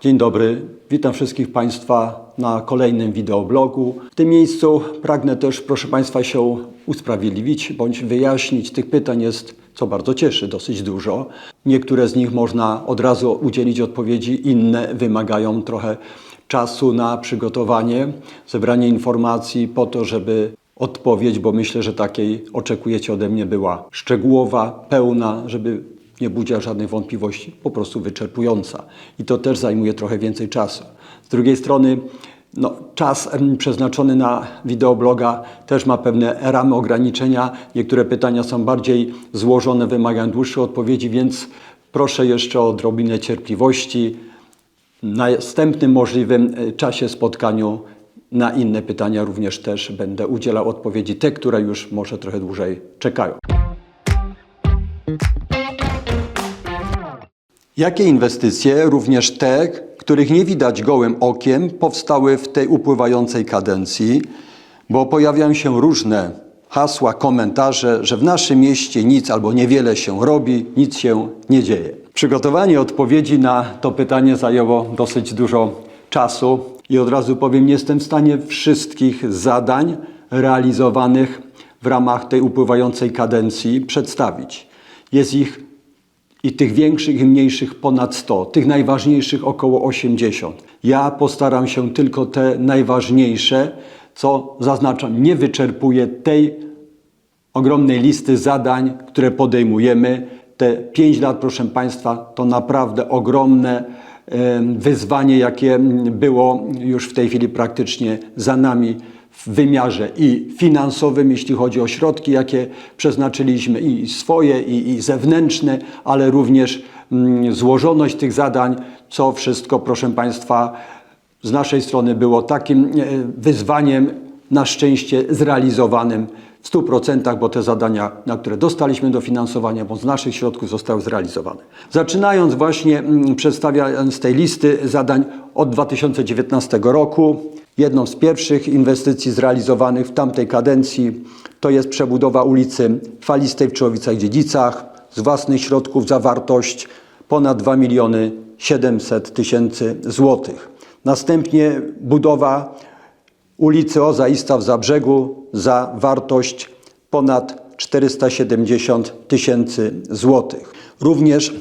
Dzień dobry, witam wszystkich Państwa na kolejnym wideoblogu. W tym miejscu pragnę też, proszę Państwa, się usprawiedliwić bądź wyjaśnić. Tych pytań jest, co bardzo cieszy, dosyć dużo. Niektóre z nich można od razu udzielić odpowiedzi, inne wymagają trochę czasu na przygotowanie, zebranie informacji po to, żeby odpowiedź, bo myślę, że takiej oczekujecie ode mnie, była szczegółowa, pełna, żeby nie budziła żadnych wątpliwości, po prostu wyczerpująca. I to też zajmuje trochę więcej czasu. Z drugiej strony, no, czas przeznaczony na wideobloga też ma pewne ramy ograniczenia. Niektóre pytania są bardziej złożone, wymagają dłuższej odpowiedzi, więc proszę jeszcze o odrobinę cierpliwości. W następnym możliwym e, czasie spotkaniu na inne pytania również też będę udzielał odpowiedzi, te, które już może trochę dłużej czekają. Jakie inwestycje, również te, których nie widać gołym okiem, powstały w tej upływającej kadencji? Bo pojawiają się różne hasła, komentarze, że w naszym mieście nic albo niewiele się robi, nic się nie dzieje. Przygotowanie odpowiedzi na to pytanie zajęło dosyć dużo czasu i od razu powiem, nie jestem w stanie wszystkich zadań realizowanych w ramach tej upływającej kadencji przedstawić. Jest ich i tych większych i mniejszych ponad 100, tych najważniejszych około 80. Ja postaram się tylko te najważniejsze, co zaznaczam, nie wyczerpuje tej ogromnej listy zadań, które podejmujemy. Te 5 lat, proszę Państwa, to naprawdę ogromne wyzwanie, jakie było już w tej chwili praktycznie za nami w wymiarze i finansowym, jeśli chodzi o środki, jakie przeznaczyliśmy, i swoje, i, i zewnętrzne, ale również mm, złożoność tych zadań, co wszystko, proszę Państwa, z naszej strony było takim e, wyzwaniem, na szczęście zrealizowanym 100%, bo te zadania, na które dostaliśmy dofinansowania, bo z naszych środków zostały zrealizowane. Zaczynając właśnie, mm, przedstawiając tej listy zadań od 2019 roku, jedną z pierwszych inwestycji zrealizowanych w tamtej kadencji to jest przebudowa ulicy Falistej w Czechowicach-Dziedzicach z własnych środków za wartość ponad 2 miliony 700 tysięcy złotych. Następnie budowa ulicy Ozaista w Zabrzegu za wartość ponad 470 tysięcy złotych. Również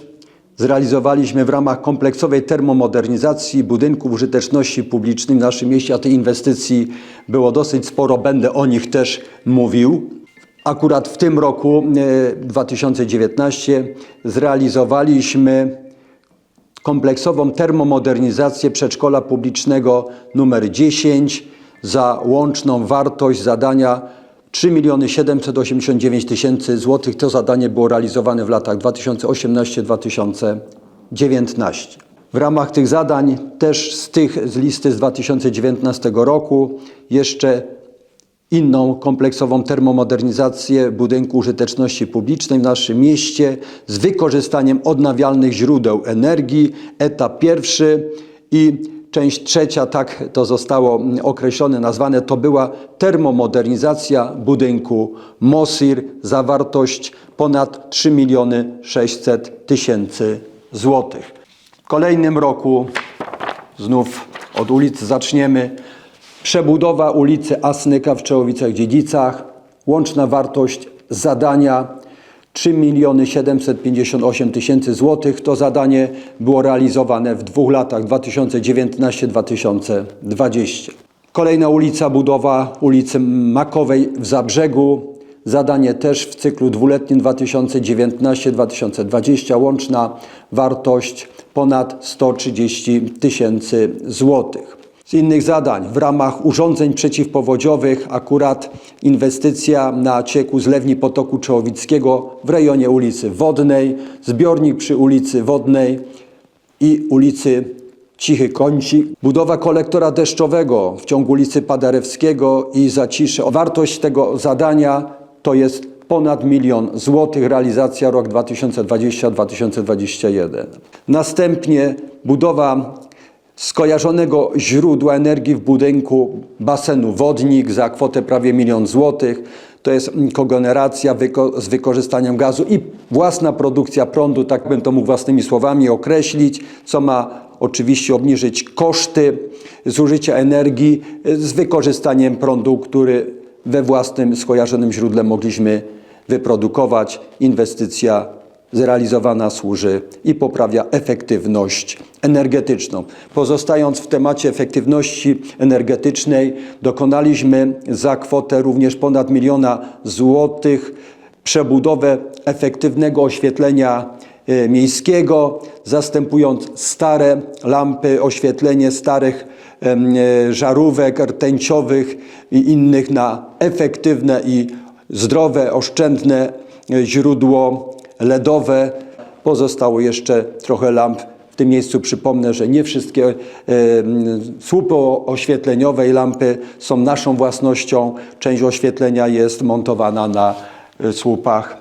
zrealizowaliśmy w ramach kompleksowej termomodernizacji budynków użyteczności publicznej w naszym mieście, a tej inwestycji było dosyć sporo, będę o nich też mówił. Akurat w tym roku, e, 2019, zrealizowaliśmy kompleksową termomodernizację przedszkola publicznego numer 10 za łączną wartość zadania 3 miliony 789 tysięcy złotych. To zadanie było realizowane w latach 2018-2019. W ramach tych zadań, też z tych z listy z 2019 roku, jeszcze inną kompleksową termomodernizację budynku użyteczności publicznej w naszym mieście z wykorzystaniem odnawialnych źródeł energii. Etap pierwszy i część trzecia, tak to zostało określone, nazwane, to była termomodernizacja budynku MOSIR za wartość ponad 3 miliony 600 tysięcy złotych. W kolejnym roku znów od ulicy zaczniemy. Przebudowa ulicy Asnyka w Czechowicach-Dziedzicach. Łączna wartość zadania 3 miliony 758 tysięcy złotych. To zadanie było realizowane w dwóch latach 2019-2020. Kolejna ulica, budowa ulicy Makowej w Zabrzegu. Zadanie też w cyklu dwuletnim 2019-2020. Łączna wartość ponad 130 tysięcy złotych. Z innych zadań w ramach urządzeń przeciwpowodziowych akurat inwestycja na cieku zlewni potoku Czołowickiego w rejonie ulicy Wodnej, zbiornik przy ulicy Wodnej i ulicy Cichy Kącik, budowa kolektora deszczowego w ciągu ulicy Paderewskiego i Zaciszy. Wartość tego zadania to jest ponad milion złotych, realizacja rok 2020-2021. Następnie budowa skojarzonego źródła energii w budynku basenu Wodnik za kwotę prawie milion złotych. to jest kogeneracja wyko- z wykorzystaniem gazu i własna produkcja prądu, tak bym to mógł własnymi słowami określić, co ma oczywiście obniżyć koszty zużycia energii z wykorzystaniem prądu, który we własnym skojarzonym źródle mogliśmy wyprodukować. Inwestycja zrealizowana służy i poprawia efektywność energetyczną. Pozostając w temacie efektywności energetycznej, dokonaliśmy za kwotę również ponad miliona złotych przebudowę efektywnego oświetlenia e, miejskiego, zastępując stare lampy, oświetlenie starych e, żarówek rtęciowych i innych na efektywne i zdrowe, oszczędne e, źródło LEDowe. Pozostało jeszcze trochę lamp. W tym miejscu przypomnę, że nie wszystkie m, słupy oświetleniowe i lampy są naszą własnością. Część oświetlenia jest montowana na e, słupach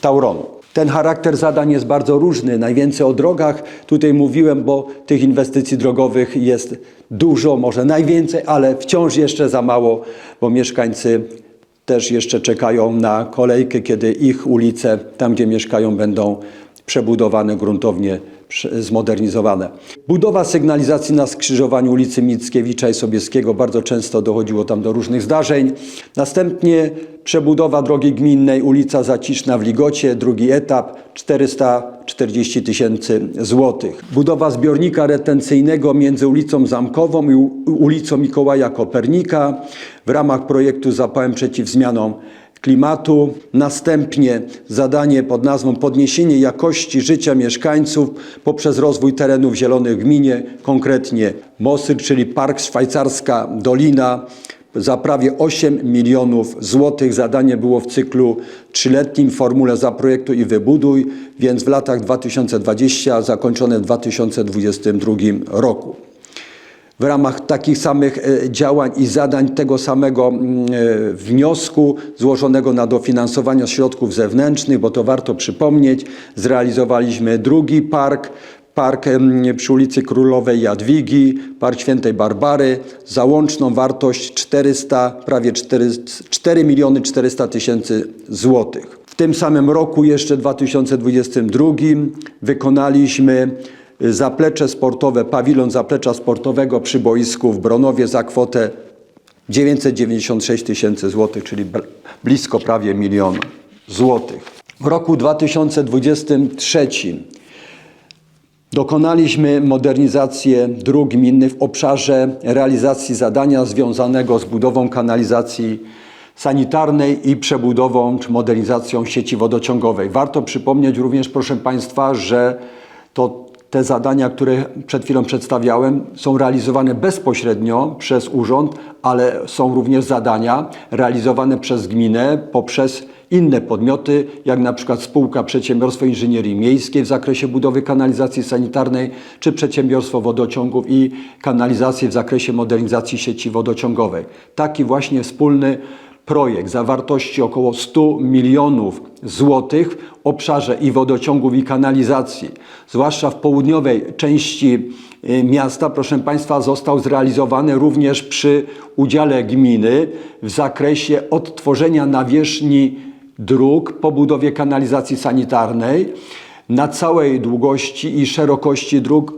Tauronu. Ten charakter zadań jest bardzo różny. Najwięcej o drogach tutaj mówiłem, bo tych inwestycji drogowych jest dużo, może najwięcej, ale wciąż jeszcze za mało, bo mieszkańcy też jeszcze czekają na kolejkę, kiedy ich ulice, tam gdzie mieszkają, będą przebudowane gruntownie, zmodernizowane. Budowa sygnalizacji na skrzyżowaniu ulicy Mickiewicza i Sobieskiego, bardzo często dochodziło tam do różnych zdarzeń. Następnie przebudowa drogi gminnej ulica Zaciszna w Ligocie, drugi etap 440 tysięcy złotych. Budowa zbiornika retencyjnego między ulicą Zamkową i ulicą Mikołaja Kopernika w ramach projektu Zapałem przeciw zmianom klimatu. Następnie zadanie pod nazwą Podniesienie jakości życia mieszkańców poprzez rozwój terenów zielonych w gminie, konkretnie Mosyr, czyli Park Szwajcarska Dolina za prawie 8 milionów złotych. Zadanie było w cyklu trzyletnim w formule Zaprojektuj i wybuduj, więc w latach 2020, zakończone w 2022 roku w ramach takich samych e, działań i zadań tego samego mm, e, wniosku złożonego na dofinansowanie środków zewnętrznych, bo to warto przypomnieć, zrealizowaliśmy drugi park, park przy ulicy Królowej Jadwigi, Park Świętej Barbary, za łączną wartość 400, prawie 4, 4 miliony 400 tysięcy złotych. W tym samym roku, jeszcze 2022, wykonaliśmy zaplecze sportowe, pawilon zaplecza sportowego przy boisku w Bronowie za kwotę 996 tysięcy złotych, czyli blisko prawie milion złotych. W roku 2023 Dokonaliśmy modernizację dróg gminnych w obszarze realizacji zadania związanego z budową kanalizacji sanitarnej i przebudową czy modernizacją sieci wodociągowej. Warto przypomnieć również, proszę Państwa, że to te zadania, które przed chwilą przedstawiałem, są realizowane bezpośrednio przez urząd, ale są również zadania realizowane przez gminę poprzez inne podmioty, jak na przykład spółka Przedsiębiorstwo Inżynierii Miejskiej w zakresie budowy kanalizacji sanitarnej, czy Przedsiębiorstwo Wodociągów i Kanalizacji w zakresie modernizacji sieci wodociągowej. Taki właśnie wspólny projekt zawartości około 100 milionów złotych w obszarze i wodociągów i kanalizacji, zwłaszcza w południowej części y, miasta, proszę Państwa, został zrealizowany również przy udziale gminy w zakresie odtworzenia nawierzchni dróg po budowie kanalizacji sanitarnej na całej długości i szerokości dróg.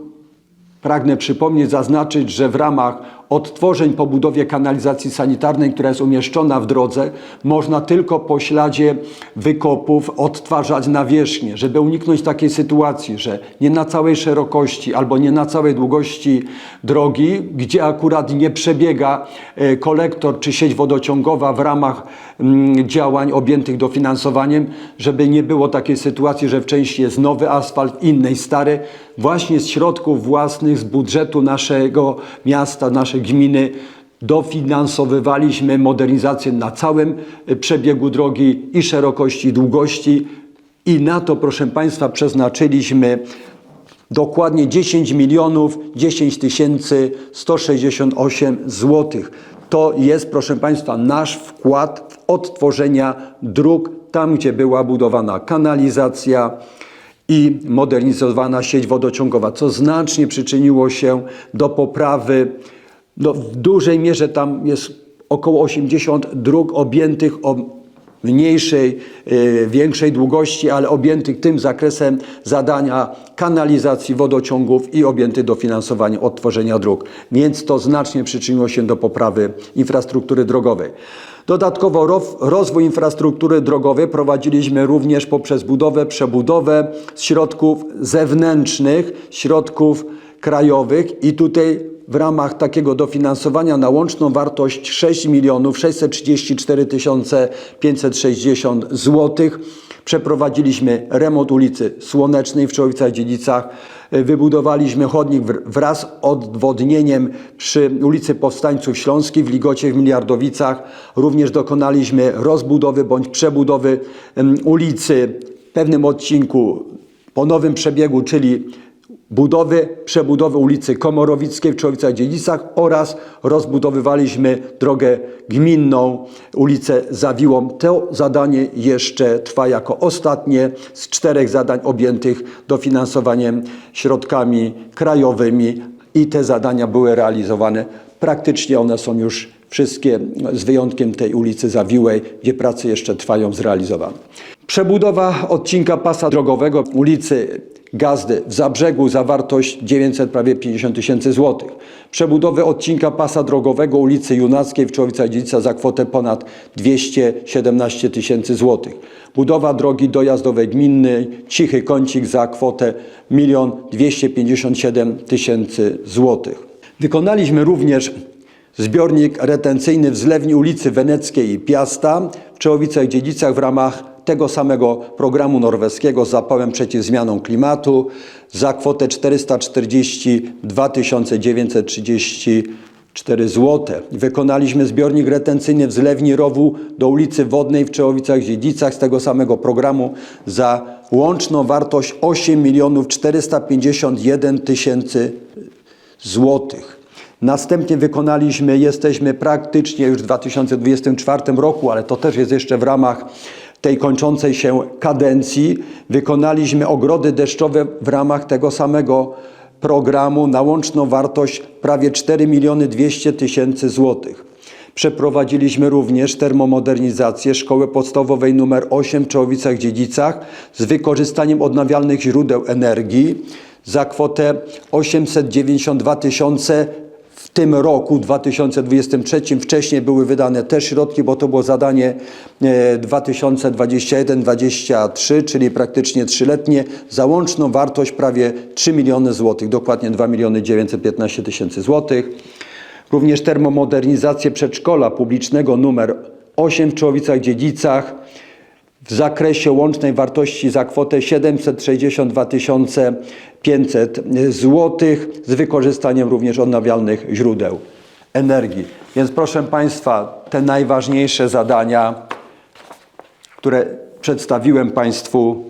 Pragnę przypomnieć, zaznaczyć, że w ramach odtworzeń po budowie kanalizacji sanitarnej, która jest umieszczona w drodze, można tylko po śladzie wykopów odtwarzać nawierzchnię, żeby uniknąć takiej sytuacji, że nie na całej szerokości albo nie na całej długości drogi, gdzie akurat nie przebiega e, kolektor czy sieć wodociągowa w ramach mm, działań objętych dofinansowaniem, żeby nie było takiej sytuacji, że w części jest nowy asfalt, innej stary. Właśnie z środków własnych, z budżetu naszego miasta, naszej gminy dofinansowywaliśmy modernizację na całym y, przebiegu drogi i szerokości, i długości. I na to, proszę Państwa, przeznaczyliśmy Dokładnie 10 milionów 10 tysięcy 168 złotych. To jest, proszę Państwa, nasz wkład w odtworzenia dróg tam, gdzie była budowana kanalizacja i modernizowana sieć wodociągowa, co znacznie przyczyniło się do poprawy. No, w dużej mierze tam jest około 80 dróg objętych o mniejszej, y, większej długości, ale objętych tym zakresem zadania kanalizacji, wodociągów i objętych dofinansowaniem odtworzenia dróg. Więc to znacznie przyczyniło się do poprawy infrastruktury drogowej. Dodatkowo rozwój infrastruktury drogowej prowadziliśmy również poprzez budowę, przebudowę środków zewnętrznych, środków krajowych i tutaj w ramach takiego dofinansowania na łączną wartość 6 milionów 634 560 zł przeprowadziliśmy remont ulicy Słonecznej w Czołowicach-Dziedzicach. Wybudowaliśmy chodnik wr- wraz z odwodnieniem przy ulicy Powstańców Śląskich w Ligocie w Miliardowicach. Również dokonaliśmy rozbudowy bądź przebudowy ulicy w pewnym odcinku po nowym przebiegu, czyli budowy, przebudowy ulicy Komorowickiej w Człowicach-Dziedzicach oraz rozbudowywaliśmy drogę gminną, ulicę Zawiłą. To zadanie jeszcze trwa jako ostatnie z czterech zadań objętych dofinansowaniem środkami krajowymi i te zadania były realizowane. Praktycznie one są już wszystkie, z wyjątkiem tej ulicy Zawiłej, gdzie prace jeszcze trwają zrealizowane. Przebudowa odcinka pasa drogowego ulicy Gazdy w Zabrzegu zawartość 900 prawie 50 tysięcy złotych. Przebudowę odcinka pasa drogowego ulicy Junackiej w Człowicach Dziedzica za kwotę ponad 217 tysięcy złotych. Budowa drogi dojazdowej gminnej Cichy Kącik za kwotę 1 257 tysięcy złotych. Wykonaliśmy również zbiornik retencyjny w zlewni ulicy Weneckiej i Piasta w Czołowicach-Dziedzicach w ramach tego samego programu norweskiego z zapałem przeciw zmianom klimatu za kwotę 442 934 zł. Wykonaliśmy zbiornik retencyjny w zlewni rowu do ulicy Wodnej w Czołowicach-Dziedzicach z tego samego programu za łączną wartość 8 451 tysięcy złotych. Następnie wykonaliśmy, jesteśmy praktycznie już w 2024 roku, ale to też jest jeszcze w ramach tej kończącej się kadencji. Wykonaliśmy ogrody deszczowe w ramach tego samego programu na łączną wartość prawie 4 miliony 200 tysięcy złotych. Przeprowadziliśmy również termomodernizację szkoły podstawowej nr 8 w Czałowicach-Dziedzicach z wykorzystaniem odnawialnych źródeł energii za kwotę 892 tysiące w tym roku 2023. Wcześniej były wydane też środki, bo to było zadanie e, 2021-2023, czyli praktycznie trzyletnie, za łączną wartość prawie 3 miliony złotych, dokładnie 2 miliony 915 tysięcy złotych. Również termomodernizację przedszkola publicznego numer 8 w Człowicach-Dziedzicach w zakresie łącznej wartości za kwotę 762 500 zł z wykorzystaniem również odnawialnych źródeł energii. Więc proszę Państwa, te najważniejsze zadania, które przedstawiłem Państwu,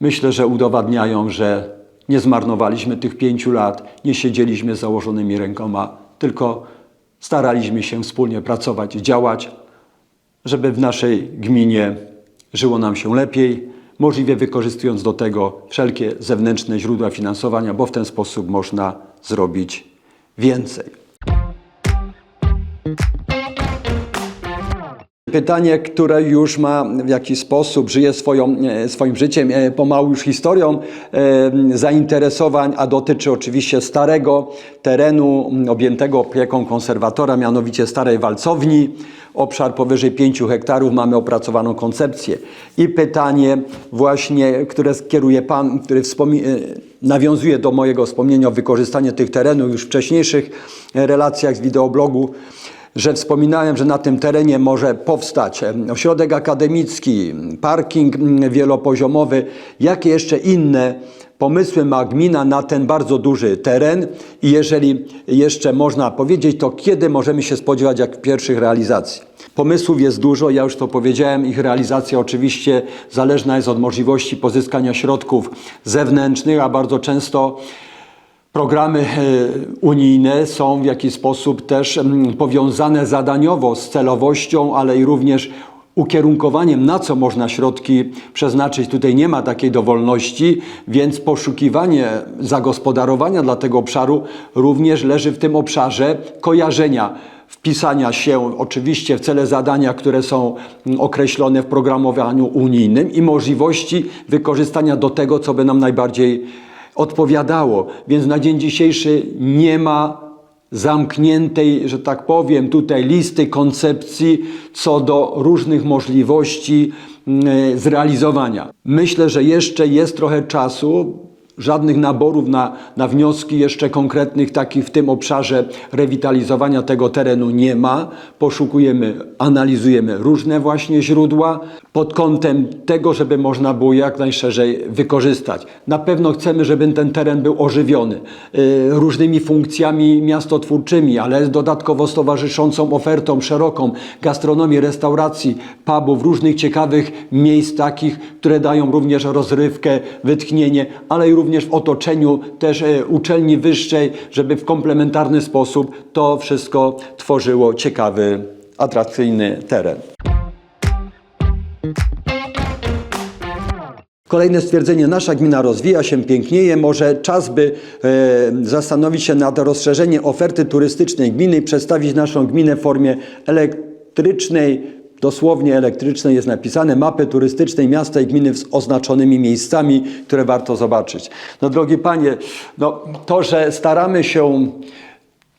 myślę, że udowadniają, że nie zmarnowaliśmy tych pięciu lat, nie siedzieliśmy z założonymi rękoma, tylko staraliśmy się wspólnie pracować, działać, żeby w naszej gminie żyło nam się lepiej, możliwie wykorzystując do tego wszelkie zewnętrzne źródła finansowania, bo w ten sposób można zrobić więcej. Pytanie, które już ma w jakiś sposób, żyje swoją, e, swoim życiem, e, pomału już historią e, zainteresowań, a dotyczy oczywiście starego terenu objętego opieką konserwatora, mianowicie Starej Walcowni. Obszar powyżej 5 hektarów, mamy opracowaną koncepcję. I pytanie właśnie, które skieruje Pan, który nawiązuje do mojego wspomnienia o wykorzystaniu tych terenów już w wcześniejszych relacjach z wideoblogu że wspominałem, że na tym terenie może powstać ośrodek akademicki, parking mm, wielopoziomowy, jakie jeszcze inne pomysły ma gmina na ten bardzo duży teren? I jeżeli jeszcze można powiedzieć, to kiedy możemy się spodziewać jak pierwszych realizacji? Pomysłów jest dużo, ja już to powiedziałem, ich realizacja oczywiście zależna jest od możliwości pozyskania środków zewnętrznych, a bardzo często Programy e, unijne są w jakiś sposób też mm, powiązane zadaniowo z celowością, ale i również ukierunkowaniem, na co można środki przeznaczyć. Tutaj nie ma takiej dowolności, więc poszukiwanie zagospodarowania dla tego obszaru również leży w tym obszarze kojarzenia wpisania się oczywiście w cele zadania, które są mm, określone w programowaniu unijnym i możliwości wykorzystania do tego, co by nam najbardziej odpowiadało. Więc na dzień dzisiejszy nie ma zamkniętej, że tak powiem, tutaj listy koncepcji co do różnych możliwości mm, zrealizowania. Myślę, że jeszcze jest trochę czasu. Żadnych naborów na, na wnioski jeszcze konkretnych takich w tym obszarze rewitalizowania tego terenu nie ma. Poszukujemy, analizujemy różne właśnie źródła pod kątem tego, żeby można było jak najszerzej wykorzystać. Na pewno chcemy, żeby ten teren był ożywiony y, różnymi funkcjami miastotwórczymi, ale dodatkowo z towarzyszącą ofertą szeroką gastronomii, restauracji, pubów, różnych ciekawych miejsc takich, które dają również rozrywkę, wytchnienie, ale i również w otoczeniu też e, uczelni wyższej, żeby w komplementarny sposób to wszystko tworzyło ciekawy, atrakcyjny teren. Kolejne stwierdzenie, nasza gmina rozwija się, pięknieje, może czas by e, zastanowić się nad rozszerzeniem oferty turystycznej gminy i przedstawić naszą gminę w formie elektrycznej, dosłownie elektrycznej jest napisane, mapy turystycznej miasta i gminy z oznaczonymi miejscami, które warto zobaczyć. No drogi panie, no, to, że staramy się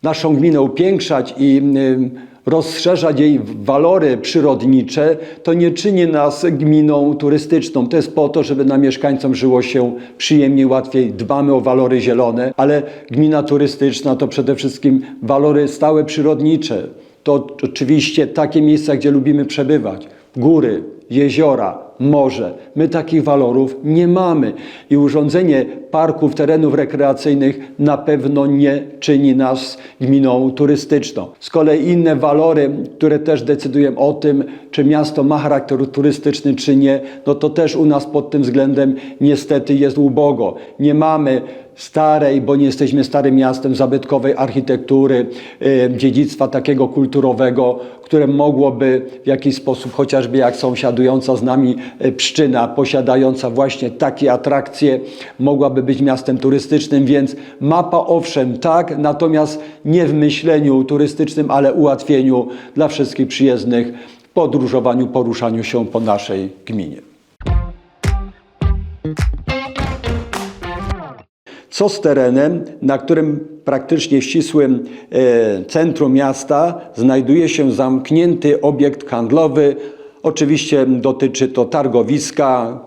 naszą gminę upiększać i y, rozszerzać jej walory przyrodnicze, to nie czyni nas gminą turystyczną. To jest po to, żeby na mieszkańcom żyło się przyjemniej, łatwiej. Dbamy o walory zielone, ale gmina turystyczna to przede wszystkim walory stałe przyrodnicze. To oczywiście takie miejsca, gdzie lubimy przebywać. Góry, jeziora, morze. My takich walorów nie mamy i urządzenie parków, terenów rekreacyjnych na pewno nie czyni nas gminą turystyczną. Z kolei inne walory, które też decydują o tym, czy miasto ma charakter turystyczny, czy nie, no to też u nas pod tym względem niestety jest ubogo. Nie mamy starej, bo nie jesteśmy starym miastem, zabytkowej architektury, y, dziedzictwa takiego kulturowego, które mogłoby w jakiś sposób, chociażby jak sąsiadująca z nami y, Pszczyna, posiadająca właśnie takie atrakcje, mogłaby być miastem turystycznym, więc mapa owszem tak, natomiast nie w myśleniu turystycznym, ale ułatwieniu dla wszystkich przyjezdnych podróżowaniu, poruszaniu się po naszej gminie. Co z terenem, na którym praktycznie ścisłym e, centrum miasta znajduje się zamknięty obiekt handlowy? Oczywiście dotyczy to targowiska.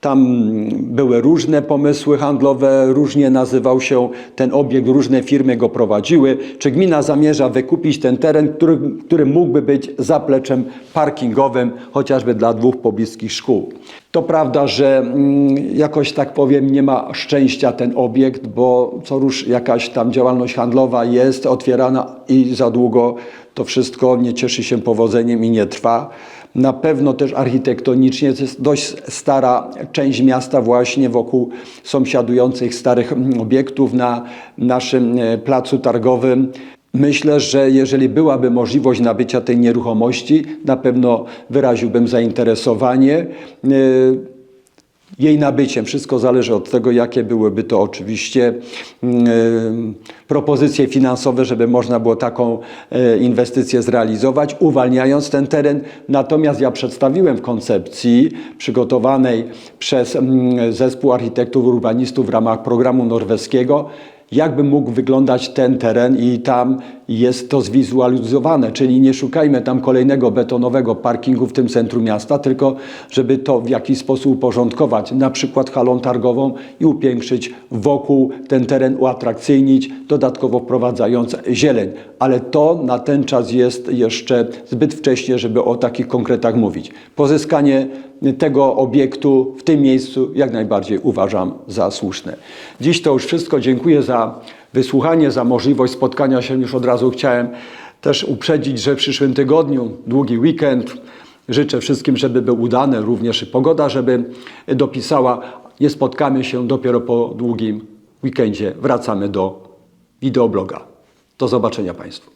Tam były różne pomysły handlowe, różnie nazywał się ten obiekt, różne firmy go prowadziły. Czy gmina zamierza wykupić ten teren, który, który mógłby być zapleczem parkingowym, chociażby dla dwóch pobliskich szkół? To prawda, że mm, jakoś tak powiem, nie ma szczęścia ten obiekt, bo co rusz jakaś tam działalność handlowa jest otwierana i za długo to wszystko nie cieszy się powodzeniem i nie trwa. Na pewno też architektonicznie to jest dość stara część miasta właśnie wokół sąsiadujących starych mm, obiektów na naszym e, placu targowym. Myślę, że jeżeli byłaby możliwość nabycia tej nieruchomości, na pewno wyraziłbym zainteresowanie e, jej nabyciem. Wszystko zależy od tego, jakie byłyby to oczywiście mm, e, propozycje finansowe, żeby można było taką e, inwestycję zrealizować, uwalniając ten teren. Natomiast ja przedstawiłem w koncepcji przygotowanej przez mm, zespół architektów urbanistów w ramach programu norweskiego, jakby mógł wyglądać ten teren i tam jest to zwizualizowane, czyli nie szukajmy tam kolejnego betonowego parkingu w tym centrum miasta, tylko żeby to w jakiś sposób uporządkować, na przykład halą targową i upiększyć wokół ten teren, uatrakcyjnić, dodatkowo wprowadzając zieleń. Ale to na ten czas jest jeszcze zbyt wcześnie, żeby o takich konkretach mówić. Pozyskanie tego obiektu w tym miejscu jak najbardziej uważam za słuszne. Dziś to już wszystko. Dziękuję za wysłuchanie, za możliwość spotkania się. Już od razu chciałem też uprzedzić, że w przyszłym tygodniu, długi weekend, życzę wszystkim, żeby był udany, również pogoda, żeby dopisała. Nie spotkamy się dopiero po długim weekendzie. Wracamy do wideobloga. Do zobaczenia Państwu.